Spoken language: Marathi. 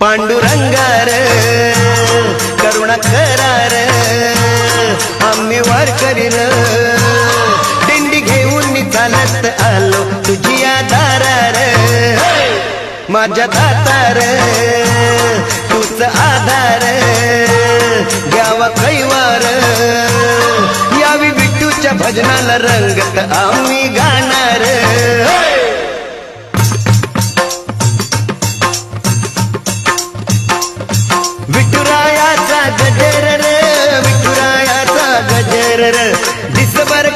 पांडुरंगार करुणा करार आम्ही वार करील दिंडी घेऊन मी चालत आलो तुझी आधारार. माझ्या दातार तूच आधार. घ्यावा कैवार. यावी विठूच्या भजनाला रंगत आम्ही गाणार. दिसभर